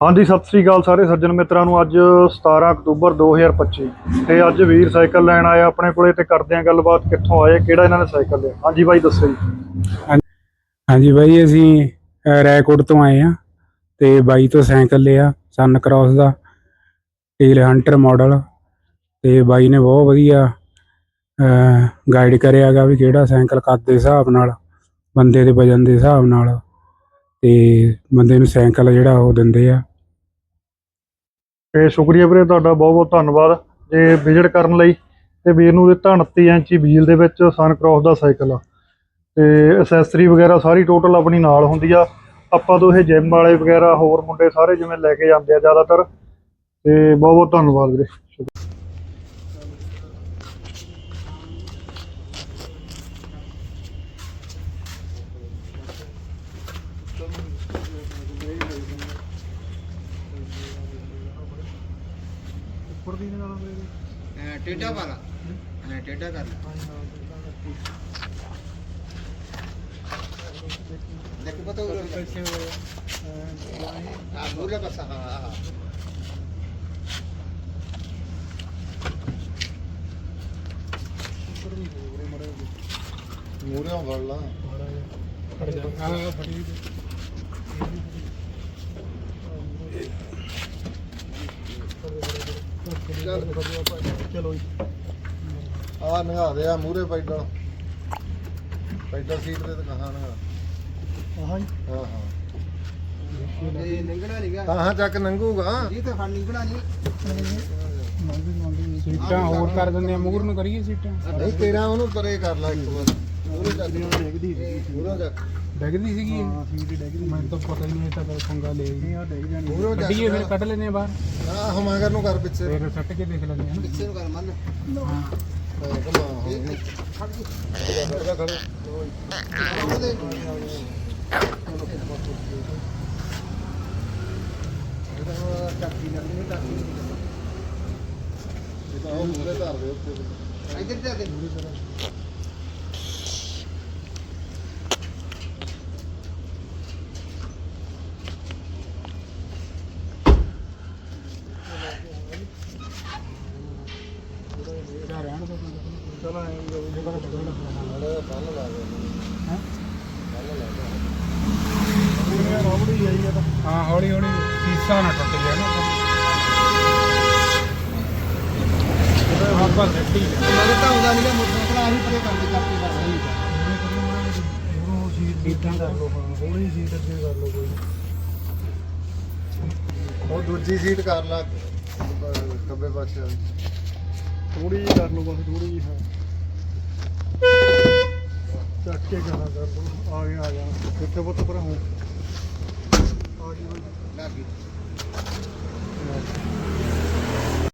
ਹਾਂਜੀ, ਸਤਿ ਸ੍ਰੀ ਅਕਾਲ ਸਾਰੇ ਸੱਜਣ ਮਿੱਤਰਾਂ ਨੂੰ। ਅੱਜ 17 ਅਕਤੂਬਰ 2025 ਤੇ ਅੱਜ ਵੀਰ ਸਾਈਕਲ ਲੈਣ ਆਇਆ ਆਪਣੇ ਕੋਲੇ ਤੇ ਕਰਦੇ ਆਂ ਗੱਲਬਾਤ, ਕਿੱਥੋਂ ਆਏ, ਕਿਹੜਾ ਇਹਨਾਂ ਨੇ ਸਾਈਕਲ ਲਿਆ? ਹਾਂਜੀ ਬਾਈ, ਦੱਸੋ ਜੀ। ਹਾਂਜੀ ਬਾਈ, ਅਸੀਂ ਰੈਕੋਟ ਤੋਂ ਆਏ ਆ ਤੇ ਬਾਈ ਤੋਂ ਸਾਈਕਲ ਲਿਆ, ਸਨ ਕ੍ਰਾਸ ਦਾ ਟੇਲ ਹੰਟਰ ਮਾਡਲ ਤੇ ਬਾਈ ਨੇ ਬਹੁਤ ਵਧੀਆ ਗਾਈਡ ਕਰਿਆਗਾ ਵੀ ਕਿਹੜਾ ਸਾਈਕਲ ਕੱਦ ਦੇ ਹਿਸਾਬ ਨਾਲ, ਬੰਦੇ ਦੇ ਵਜਨ ਦੇ ਹਿਸਾਬ ਨਾਲ ਤੇ ਬੰਦੇ ਨੂੰ ਸਾਈਕਲ ਜਿਹੜਾ ਉਹ ਦਿੰਦੇ ਆ। ਤੇ ਸ਼ੁਕਰੀਆ ਵੀਰੇ ਤੁਹਾਡਾ ਬਹੁਤ ਬਹੁਤ ਧੰਨਵਾਦ ਜੇ ਵਿਜ਼ਿਟ ਕਰਨ ਲਈ ਤੇ ਵੀਰ ਨੂੰ ਦਿੱਤਾ 29 ਇੰਚੀ ਵੀਲ ਦੇ ਵਿੱਚ ਸਨ ਕ੍ਰਾਸ ਦਾ ਸਾਈਕਲ। ਆ ਤੇ ਐਸੈਸਰੀ ਵਗੈਰਾ ਸਾਰੀ ਟੋਟਲ ਆਪਣੀ ਨਾਲ ਹੁੰਦੀ ਆ। ਆਪਾਂ ਤੋਂ ਇਹ ਜਿਮ ਵਾਲੇ ਵਗੈਰਾ ਹੋਰ ਮੁੰਡੇ ਸਾਰੇ ਜਿਵੇਂ ਲੈ ਕੇ ਜਾਂਦੇ ਆ ਜ਼ਿਆਦਾਤਰ। ਤੇ ਬਹੁਤ ਬਹੁਤ ਧੰਨਵਾਦ ਵੀਰੇ। ਉੱਪਰ ਦੀ ਨਾਲ ਐਂ ਟੇਢਾ ਪਾ ਲਾ ਐਂ ਟੇਢਾ ਕਰ ਲੈ। ਦੇਖ ਪਤਾ ਉਹ ਆ ਮੂਰੇ ਬਸ ਹਾਂ ਹਾਂ ਮੂਰੇ ਫੜ ਲਾ ਚਲੋ। ਜੀ। ਆ ਨਗਾ ਦੇ ਆ ਮੂਰੇ ਪੈਡਲ। ਪੈਡਲ ਸੀਟ ਤੇ ਕਹਾਂ ਨਗਾ ਜੀ। ਹਾਂ ਹਾਂ। ਇਹ ਨਿੰਗਣਾ ਨਹੀਂਗਾ ਤਾਂ ਹਾਂ ਚੱਕ ਨੰਗੂਗਾ। ਇਹ ਤਾਂ ਫੜ ਨਿੰਗਣਾ ਨਹੀਂ ਸੀਟਾਂ ਹੋਰ ਕਰ ਦਿੰਦੇ ਆ ਮੂਰ ਨੂੰ ਕਰੀਏ ਸੀਟਾਂ। ਨਹੀਂ ਤੇਰਾ ਉਹਨੂੰ ਪਰੇ ਕਰ ਲੈ ਇੱਕ ਵਾਰ। ਮੂਰੇ ਚੱਕ ਡਿੱਗਦੀ ਸੀ ਮੂਰੇ ਚੱਕ ਡਿੱਗਦੀ ਸੀਗੀ? ਹਾਂ ਸੀਟ ਡਿੱਗਦੀ ਮੈਨੂੰ ਤਾਂ ਪਤਾ ਹੀ ਨਹੀਂ ਤਾਂ ਕੋਈ ਪੰਗਾ ਲੈ ਗਈ। ਆ ਡਿੱਗ ਜਾਣੀ। ਮੂਰੇ ਕੱਢੀਏ ਫਿਰ ਚੱਕ ਕੱਢ ਲੈਨੇ ਆ ਬਾਹਰ। ਆ ਹਮਾਗਰ ਨੂੰ ਕਰ ਪਿੱਛੇ। ਫਿਰ ਸੱਟ ਕੇ ਦੇਖ ਲੈਨੇ ਆ ਪਿੱਛੇ ਨੂੰ ਕਰ ਮੰਨ। ਹਾਂ ਹਾਂ। ਕਮਾ ਹੁਣ ਫੜ ਜੀ ਖੜਾ ਖੜਾ ਉਹਦੇ ਟੱਕੀ ਲੱਗਣੀ ਟੱਕੀ ਇਹ ਤਾਂ ਉਹ ਮੂਰੇ ਧਰ ਦੇ ਉੱਤੇ ਇੱਧਰ ਜਾ ਦੇ ਜਾ ਰਹਿਣ ਦੋ ਚਲੋ ਐਂ ਵੀ ਜਾਊ। ਨਾਲੇ ਬੰਨ ਲਾ ਦੇ ਹੈਂ? ਇਹ ਰਬੜੀ ਆਈ ਆ ਤਾਂ ਹਾਂ ਹੌਲੀ ਹੌਲੀ ਸੀਸਾ ਨਾ ਟੁੱਟ ਜਾਏ ਨਾ ਆਪਾਂ ਸੱਟੀ ਮੈਨੂੰ ਤਾਂ ਆਉਂਦਾ ਨਹੀਂਗਾ ਮੋਟਰਸਾਈਕਲ ਆਹੀ ਪਰੇ ਕਰ ਦੇ ਬਸ ਸਹੀ ਇਹਨੂੰ ਸੀਟ ਸੀਟਾਂ ਕਰ ਲਓ ਹਾਂ ਹੌਲੀ ਸੀਟ ਅੱਗੇ ਕਰ ਲਓ ਕੋਈ। ਉਹ ਦੂਜੀ ਸੀਟ ਕਰ ਲਾ, ਖੱਬੇ ਪਾਸੇ ਥੋੜੀ ਜਿਹੀ ਕਰ ਲਓ ਬਸ ਥੋੜੀ ਜਿਹੀ, ਹਾਂ। ਚੱਕ ਕੇ ਗਾਣਾ ਕਰ ਲਓ, ਆ ਗਿਆ ਆ ਗਿਆ। ਕਿੱਥੇ ਪੁੱਤ ਪਰ ਆ ਗਈ ਲੱਗ ਗਈ